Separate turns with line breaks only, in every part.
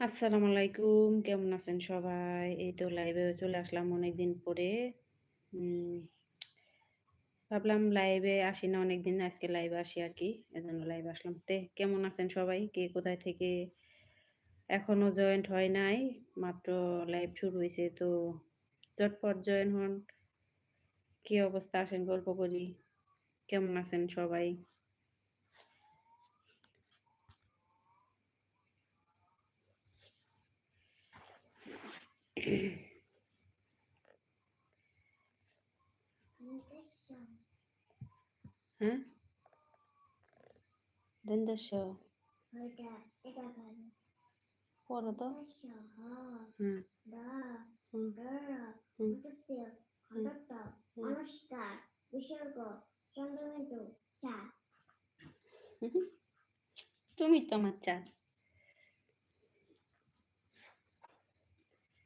আসসালামু আলাইকুম। কেমন আছেন সবাই? এই তো লাইভে চলে আসলাম অনেকদিন পরে। ভাবলাম লাইভে আসি না অনেকদিন, আজকে লাইভে আসি আরকি। এজন্য লাইভে আসলাম। তে কেমন আছেন সবাই? কে কোথায় থেকে এখনও জয়েন্ট হয় নাই। মাত্র লাইভ শুরু হইছে তো চটপট জয়েন হন। কি অবস্থা আসেন গল্প করি। কেমন আছেন সবাই? হুম।
অনুষ্কার বিসর্গ চন্দ্রবিন্দু চা
তুমি তো আমার চা।
আমার দেখতে যেটা তো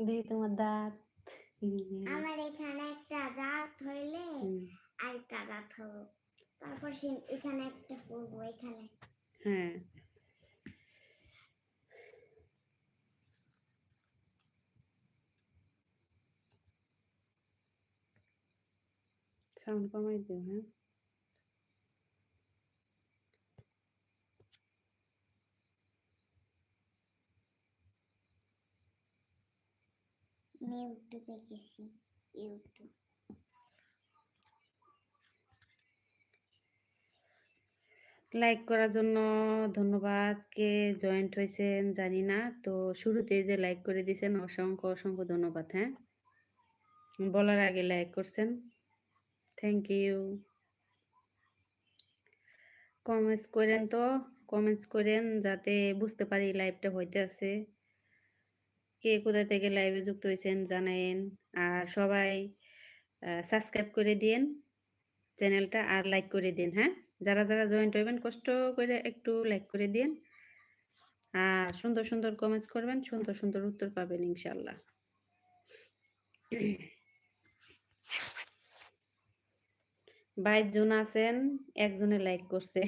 দেখি তোমার দাঁত।
আমার এখানে একটা দাঁত হইলে
হুম,
আরেকটা দাঁত হব তারপর সে এখানে একটা করব এখানে
হ্যাঁ। সাউন্ড কমাই দিও হ্যাঁ। লাইক করার জন্য ধন্যবাদ। কে জয়েন্ট হয়েছেন জানি না। তো শুরুতেই যে লাইক করে দিয়েছেন অসংখ্য, অসংখ্য ধন্যবাদ, হ্যাঁ? বলার আগে লাইক করছেন। Thank you. কমেন্টস করেন তো, কমেন্টস করেন যাতে বুঝতে পারি লাইভটা হইতে আছে। কে কোথা থেকে লাইভে যুক্ত হয়েছেন জানায়েন। আর সবাই সাবস্ক্রাইব করে দিয়েন চ্যানেলটা আর লাইক করে দিন, হ্যাঁ? যারা, যারা জয়েন্ট হইবেন কষ্ট করে একটু লাইক করে দিন আর সুন্দর, সুন্দর কমেন্টস করবেন, সুন্দর, সুন্দর উত্তর পাবেন ইনশাআল্লাহ। বাইশ জন আছেন, একজনে লাইক করছে।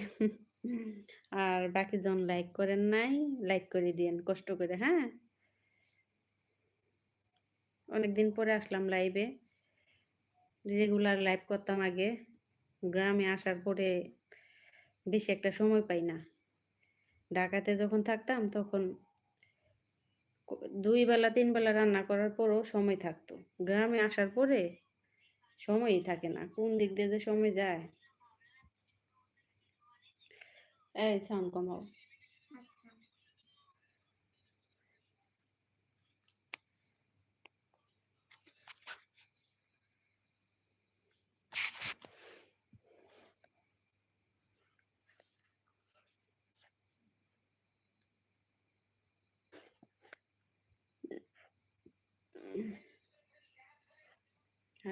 আর বাকি জন লাইক করেন নাই, লাইক করে দিয়েন কষ্ট করে, হ্যাঁ? অনেকদিন পরে আসলাম লাইভে। রেগুলার লাইভ করতাম আগে। গ্রামে আসার পরে বেশি একটা সময় পাই না। ঢাকাতে যখন থাকতাম তখন ২ বেলা ৩ বেলা রান্না করার পরও সময় থাকতো। গ্রামে আসার পরে সময়ই থাকে না। কোন দিক দিয়ে যে সময় যায়। এই সাউন্ড কমাও।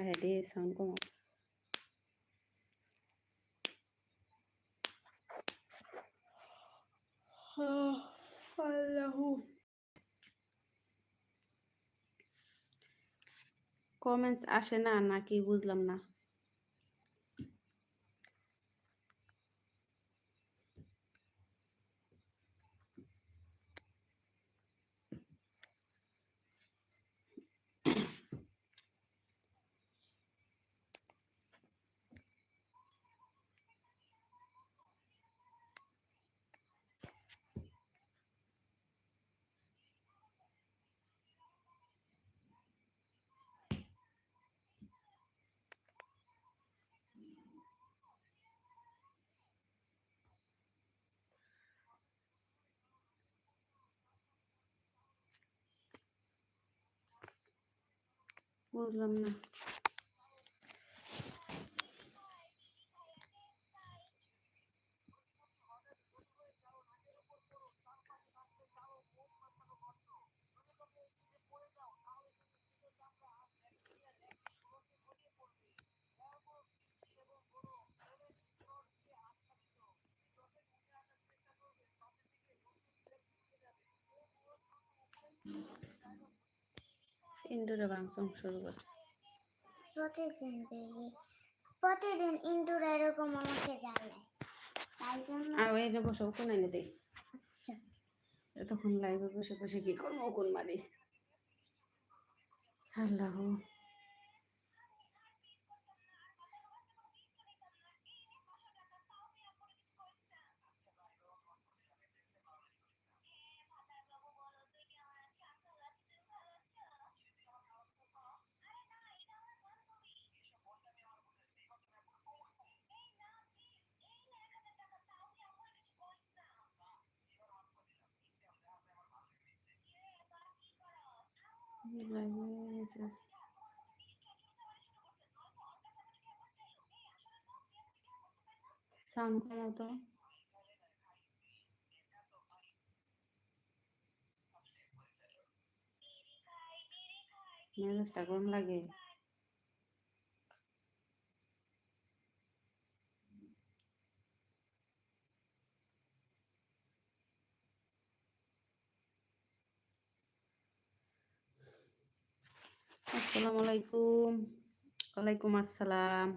হ্যাঁ রে সাউন্ড কমাও। আহ আল্লাহু কমেন্টস আসে না নাকি বুঝলাম না। বুঝলাম না Thank mm -hmm. you. ইন্দুরে ভাঙচুর শুরু করছে।
প্রতিদিন প্রতিদিন ইন্দুর এরকম আমাকে জ্বালায় তাই জন্য
আর ওই যে বসে কোন এনে দেই।
আচ্ছা,
তখন লাইভে বসে বসে কি করব কোন মারি? আল্লাহ। লাইভে মেসেজ সাউন্ড কমাও তো মেজাজটা গরম লাগে আসসালামু ওয়ালাইকুম আসসালাম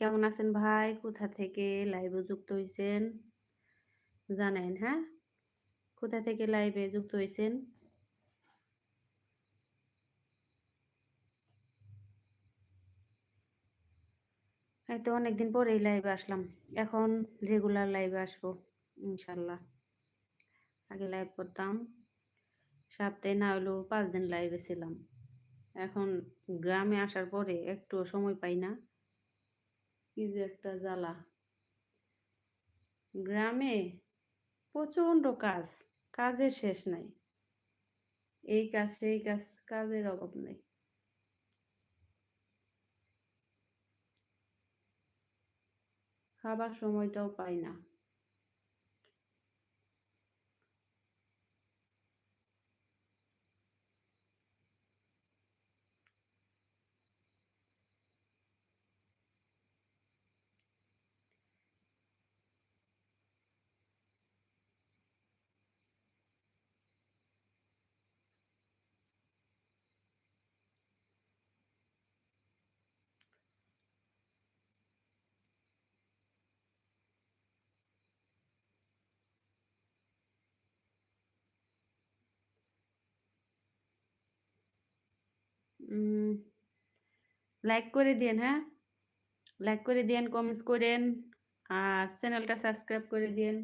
কেমন আছেন ভাই? কোথা থেকে লাইভে যুক্ত হয়েছেন জানেন হ্যাঁ? কোথা থেকে লাইভে যুক্ত হয়েছেন এই তো অনেকদিন পরেই লাইভে আসলাম। এখন রেগুলার লাইভে আসব ইনশাল্লাহ আগে লাইভ করতাম। সপ্তাহে না হলেও পাঁচ দিন লাইভে ছিলাম। এখন গ্রামে আসার পরে একটু সময় পাই না। কি যে একটা জ্বালা। গ্রামে প্রচণ্ড কাজ, কাজের শেষ নাই। এই কাজ, সেই কাজ, কাজের অভাব নেই। খাবার সময়টাও পাই না। লাইক করে দিন হ্যাঁ? লাইক করে দিন কমেন্টস করেন আর চ্যানেলটা সাবস্ক্রাইব করে দিন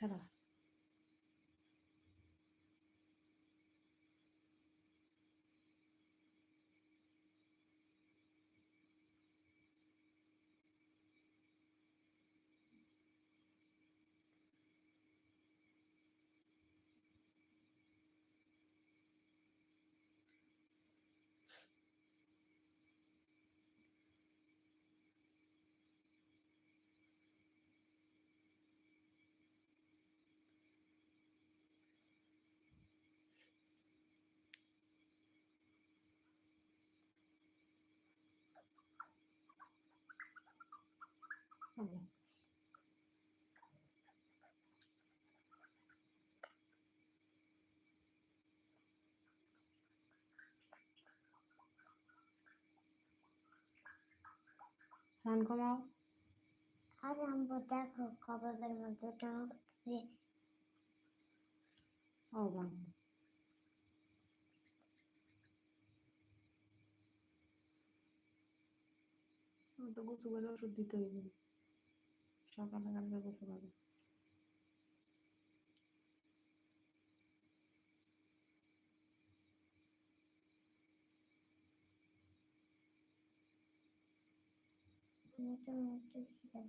Caraca. সাউন্ড কমাও
আর আম্মু দেখো কবাবের মধ্যে তো যে
ও বান। তো গোসু করে ওষুধ দিতে হইবে সকালে কালকে গোসু করে
আমি তো একটু ছিলাম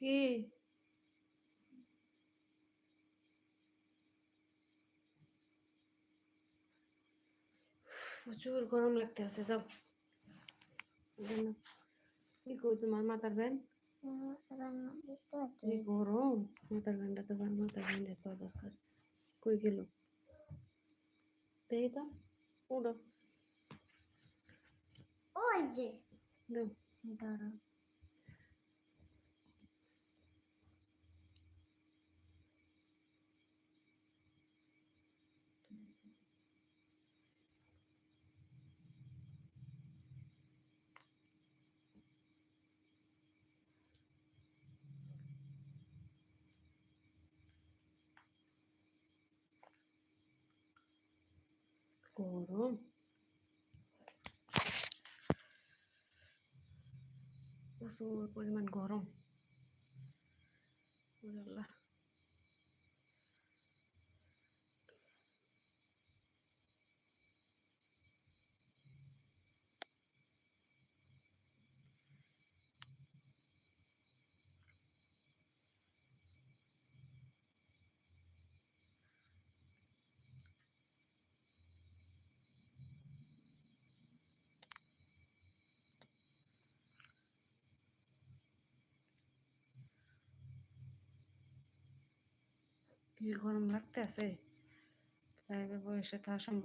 কি? প্রচুর গরম লাগতে আছে জানো, কি কই তোমার মাথার ব্যান? গরম? মাথার ব্যানটা তো মাথার ব্যান দেখা দরকার। কই গেল? দেখি তো উড়ো
ওই যে।
গরম প্রচুর পরিমাণ গরম আল্লাহ কি গরম লাগতে আছে লাইভে বসে থাকা সম্ভব